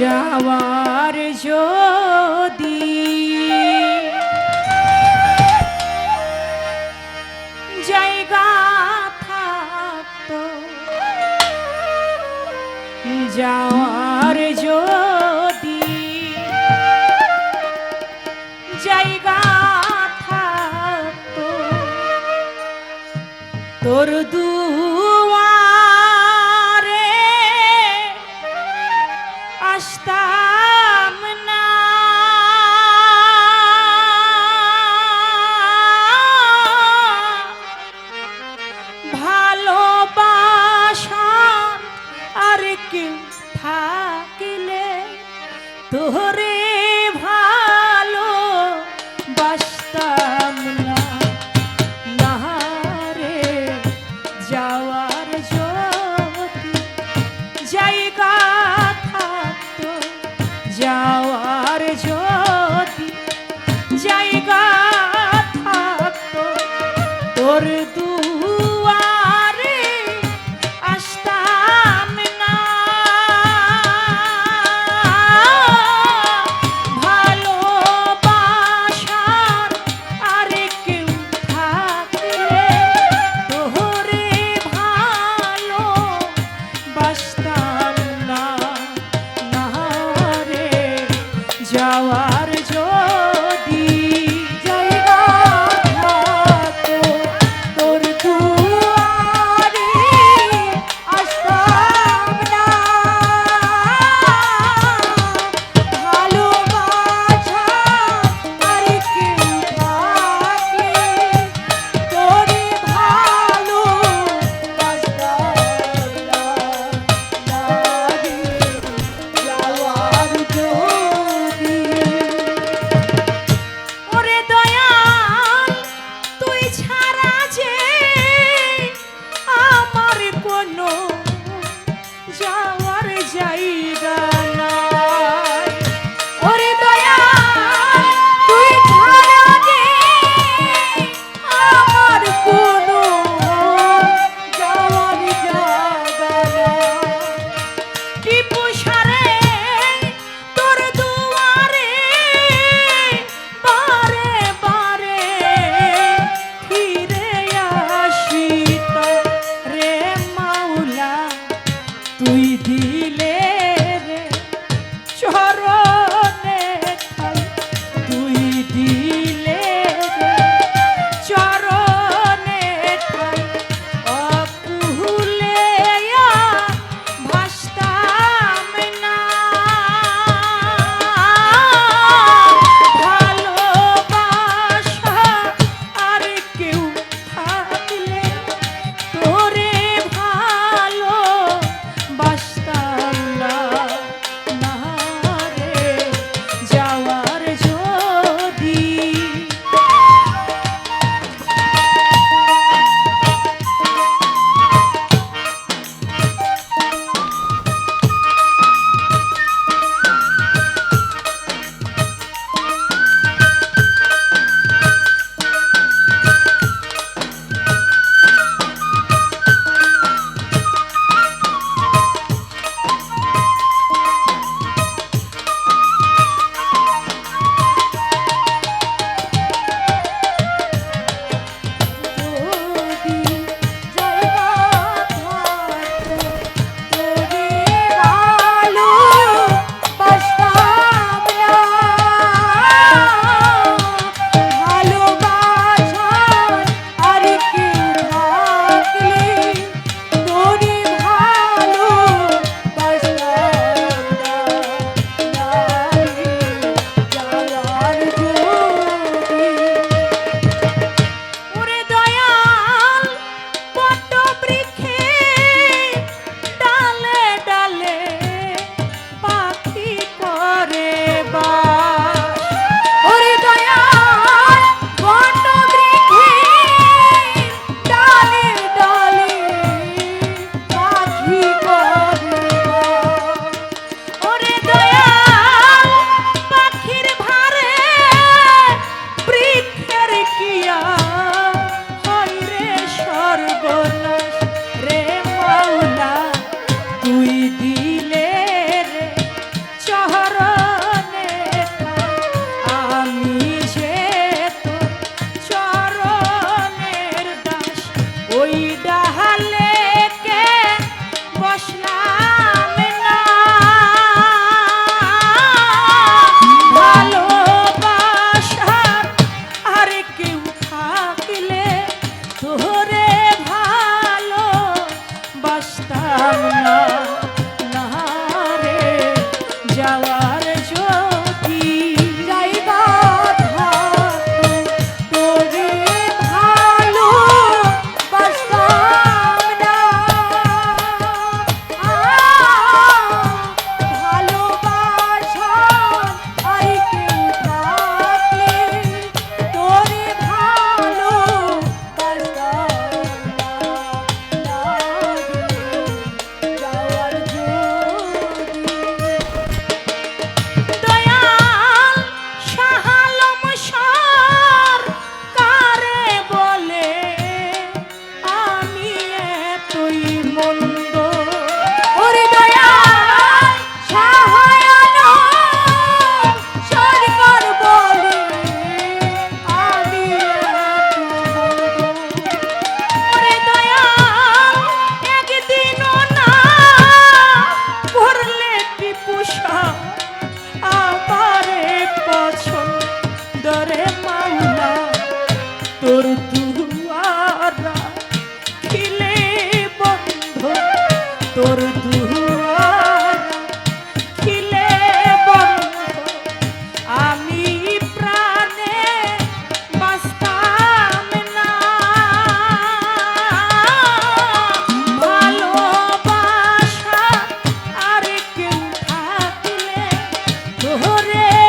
যাওয়ার যদি জায়গা থাকতো যাওয়ার যদি জায়গা থাকতো তোর দূর ওর তু তোরে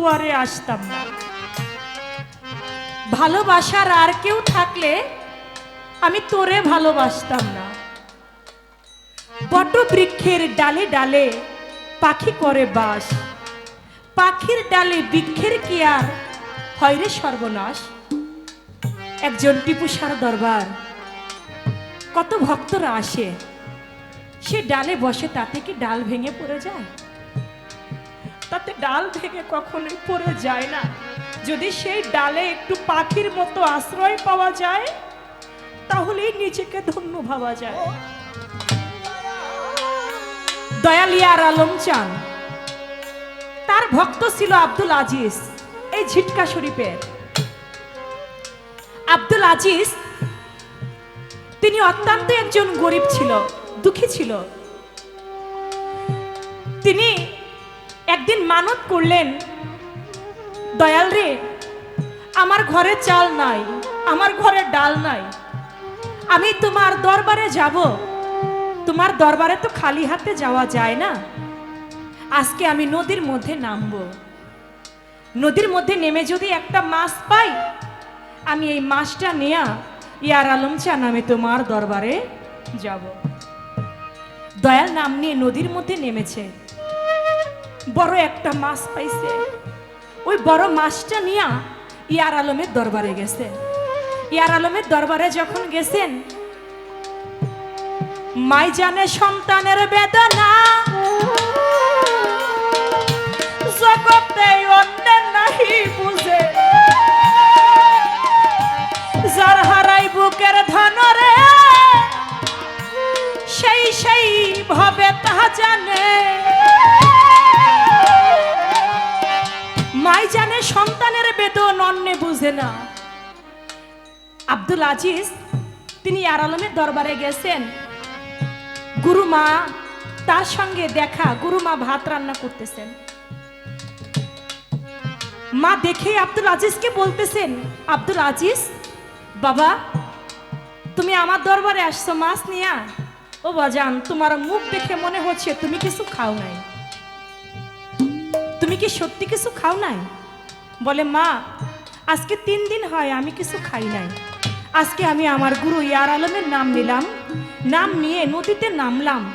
দুয়ারে আসতাম না। ভালোবাসার আর কেউ থাকলে আমি তোরে ভালোবাসতাম না। বট বৃক্ষের ডালে ডালে পাখি করে বাস। পাখির ডালে বৃক্ষের কি আর হয় রে সর্বনাশ? একজন টিপুসার দরবার, কত ভক্তরা আসে, সে ডালে বসে তাতে কি ডাল ভেঙে পড়ে যায়? তাতে ডাল থেকে কখনোই পড়ে যায় না। যদি সেই ডালে একটু পাখির মতো আশ্রয় পাওয়া যায়, তাহলেই নিজেকে ধন্য ভাবা যায়। দয়ালিয়ার আলম চান। তার ভক্ত ছিল আব্দুল আজিজ, এই ঝিটকা শরীফের। আব্দুল আজিজ, তিনি অত্যন্ত একজন গরিব ছিল, দুঃখী ছিল। তিনি একদিন মানত করলেন, দয়াল রে, আমার ঘরে চাল নাই, আমার ঘরে ডাল নাই, আমি তোমার দরবারে যাব। তোমার দরবারে তো খালি হাতে যাওয়া যায় না। আজকে আমি নদীর মধ্যে নামবো। নদীর মধ্যে নেমে যদি একটা মাছ পাই, আমি এই মাছটা নেয়া ইয়ার আলম চান আমি তোমার দরবারে যাব। দয়াল নাম নিয়ে নদীর মধ্যে নেমেছে। বড় একটা মাছ পাইছে। ওই বড় মাছটা নিয়া ইয়ার আলমের দরবারে গেছে। ইয়ার আলমের দরবারে যখন গেছেন, মাই জানে সন্তানের বেদনা। জগতে অন্যের নাহি বুঝে। যার হারাই বুকের ধনরে সেই সেই ভাবে তাহা জানে। মাই জানে সন্তানের বেদন অন্যে বুঝে না। আব্দুল আজিজ, তিনি আর আলমের দরবারে গেছেন। গুরুমা তার সঙ্গে দেখা, গুরুমা ভাত রান্না করতেছেন। মা দেখে আব্দুল আজিজকে বলতেছেন, আব্দুল আজিজ, বাবা, তুমি আমার দরবারে আসছো মাছ নিয়া? ও বাজান, তোমার মুখ দেখে মনে হচ্ছে তুমি কিছু খাও নাই। তুমি কি সত্যি কিছু খাও নাই? বলে, মা, আজকে তিন দিন হয় আমি কিছু খাই নাই। আজকে আমি আমার গুরু ইয়ার আলমের নাম নিলাম। নাম নিয়ে নদীতে নামলাম।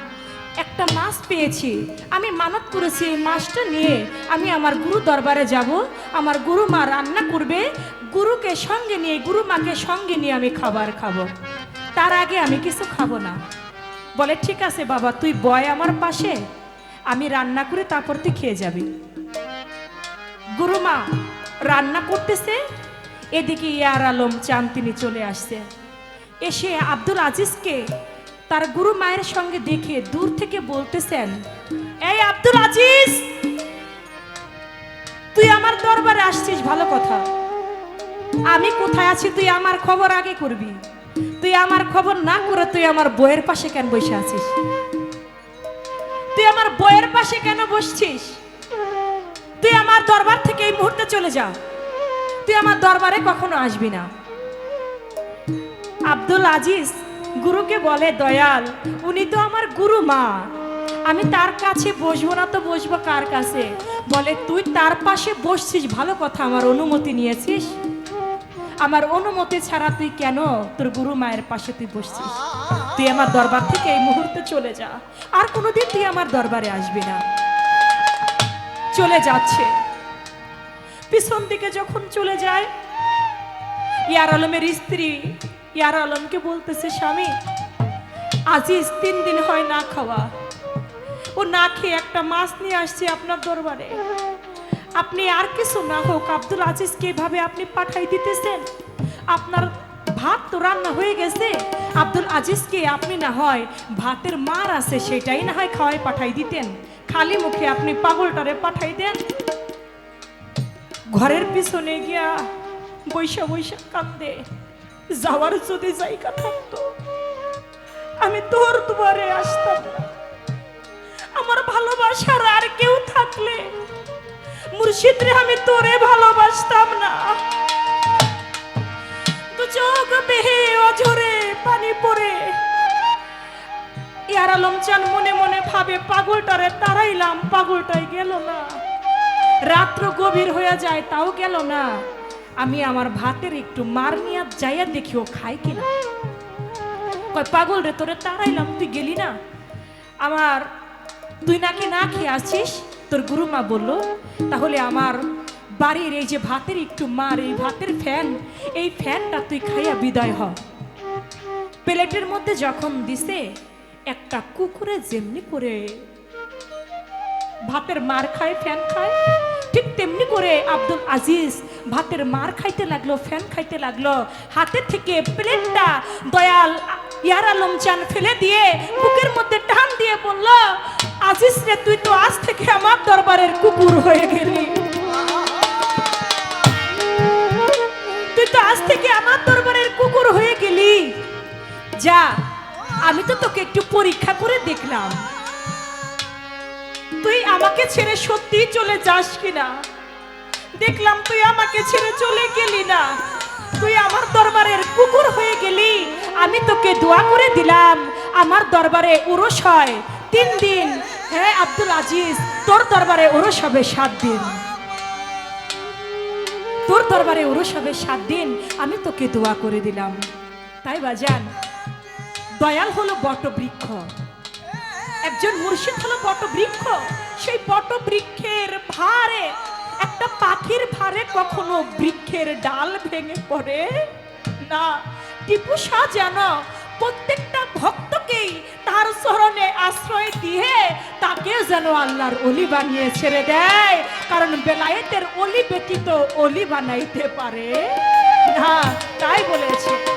একটা মাছ পেয়েছি। আমি মানত করেছি এই মাছটা নিয়ে। আমি আমার গুরু দরবারে যাব। আমার গুরু মা রান্না করবে। গুরুকে সঙ্গে নিয়ে, গুরু মাকে সঙ্গে নিয়ে আমি খাবার খাব। তার আগে আমি কিছু খাব না। বলে, ঠিক আছে বাবা, তুই বয় আমার পাশে। আমি রান্না করে তারপর তুই খেয়ে যাবি। গুরুমা, রান্না করতেছে। এদিকে ইয়ার আলম চান তিনি চলে আসছে। এসে আব্দুল আজিজকে তার গুরু মায়ের সঙ্গে দেখে দূর থেকে বলতেছেন, এই আব্দুল আজিজ, তুই আমার দরবারে আসছিস, ভালো কথা। আমি কোথায় আছি তুই আমার খবর আগে করবি। তুই আমার খবর না করে তুই আমার বইয়ের পাশে কেন বসে আছিস? তুই আমার বইয়ের পাশে কেন বসছিস? তুই আমার দরবার থেকে এই মুহূর্তে চলে যা। তুই আমার দরবারে কখনো আসবি না। আব্দুল আজিজ গুরুকে বলে, দয়াল, উনি তো আমার গুরু মা। আমি তার কাছে বসবো না তো বসবো কার কাছে? বলে, তুই তার পাশে বসছিস, ভালো কথা, আমার অনুমতি নিয়েছিস? আমার অনুমতি ছাড়া তুই কেন তোর গুরু মায়ের পাশে তুই বসছিস? তুই আমার দরবার থেকে এই মুহূর্তে চলে যা। আর কোনোদিন তুই আমার দরবারে আসবি না। চলে যাচ্ছে। পিছন দিকে যখন চলে যায়, ইয়ার আলমের স্ত্রী ইয়ার আলমকে বলতেছে, স্বামী, আজিজ তিন দিন হয় না খাওয়া। ও না খেয়ে একটা মাছ নিয়ে আসছে আপনার দরবারে। আপনি আর কিছু না হোক, আব্দুল আজিজকে এভাবে আপনি পাঠাই দিতেছেন? আপনার ভাত তো রান্না হয়ে গেছে। আব্দুল আজিজকে আপনি না হয় ভাতের মার আছে, সেটাই না হয় খাওয়াই পাঠাই দিতেন। খালি মুখে আপনি পাগলটারে পাঠাই দেন। ঘরের পিছনে গিয়া বৈশা বৈশা কান্দে। যাওয়ার যদি জায়গা থাকতো, আমি তোর দুয়ারে আসতাম আমার ভালোবাসার আর কেউ থাকলে মুর্শিদ রে আমি তোরে ভালোবাসতাম না। চান, মনে মনে ভাবে, পাগলটারে তারাইলাম পাগলটাই গেল না। রাত্র গভীর হয়ে যায়, তাও গেল না। আমি আমার ভাতের একটু মার নিয়ে যাইয়া দেখিও খাই কিনা। কয়, পাগল রে, তোরে তাড়াইলাম, তুই গেলি না? আমার, তুই নাকি না খেয়ে আসছিস? তোর গুরুমা বলল, তাহলে আমার বাড়ির এই যে ভাতের একটু মার, এই ভাতের ফ্যান, এই ফ্যানটা তুই খাইয়া বিদায় হ। প্লেটের মধ্যে যখন দিছে একটা কুকুরে যেমনি করে ভাতের মার খায়, ফ্যান খায়, ঠিক তেমনি করে আব্দুল আজিজ ভাতের মার খাইতে লাগল, ফ্যান খাইতে লাগল। হাতে থেকে প্লেটটা দয়াল ইয়ার আলম চান ফেলে দিয়ে বুকের মধ্যে টান দিয়ে বলল, আজিজ রে, তুই তো আজ থেকে আমার দরবারের কুকুর হয়ে গেলি। তুই তো আজ থেকে আমার দরবারের কুকুর হয়ে গেলি। যা আমি তো তোকে একটু পরীক্ষা করে দেখলাম। তুই আমাকে ছেড়ে সত্যি চলে যাস কিনা? দেখলাম তুই আমাকে ছেড়ে চলে গেলি না। তুই আমার দরবারের কুকুর হয়ে গেলি। আমি তোকে দোয়া করে দিলাম, আমার দরবারে উরস হয় তিন দিন। হ্যাঁ আব্দুল আজিজ, তোর দরবারে উরস হবে সাত দিন। তোর দরবারে উরস হবে সাত দিন, আমি তোকে দোয়া করে দিলাম। তাই বাজান দয়াল হলো বটবৃক্ষ। একজন মুর্শিদ হলো বটবৃক্ষ। সেই বটবৃক্ষের ভারে একটা পাখির ভারে কখনো বৃক্ষের ডাল ভেঙে পড়ে না। টিপু শাহ যেন প্রত্যেকটা ভক্তকেই তার চরণে আশ্রয় দিয়ে তাকে যেন আল্লাহর অলি বানিয়ে ছেড়ে দেয়। কারণ বেলায়েতের অলি ব্যতীত অলি বানাইতে পারে না। তাই বলেছে।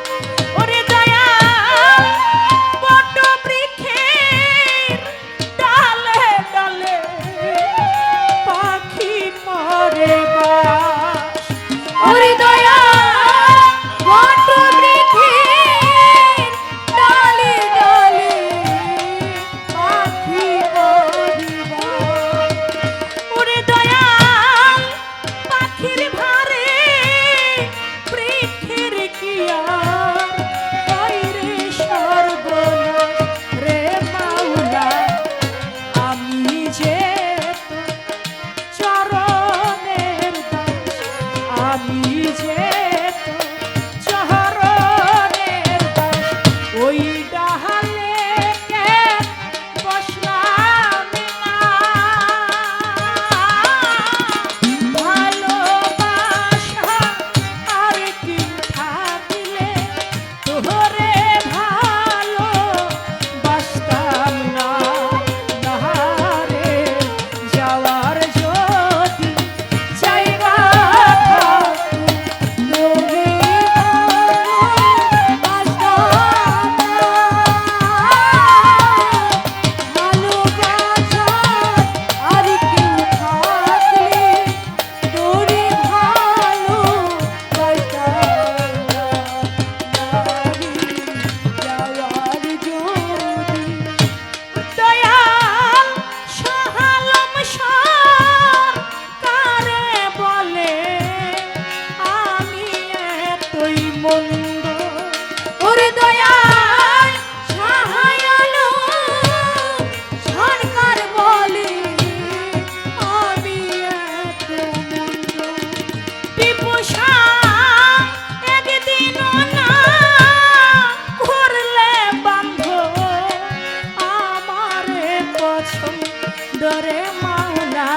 পছন্দ রে মাওলা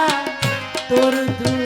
তোর দু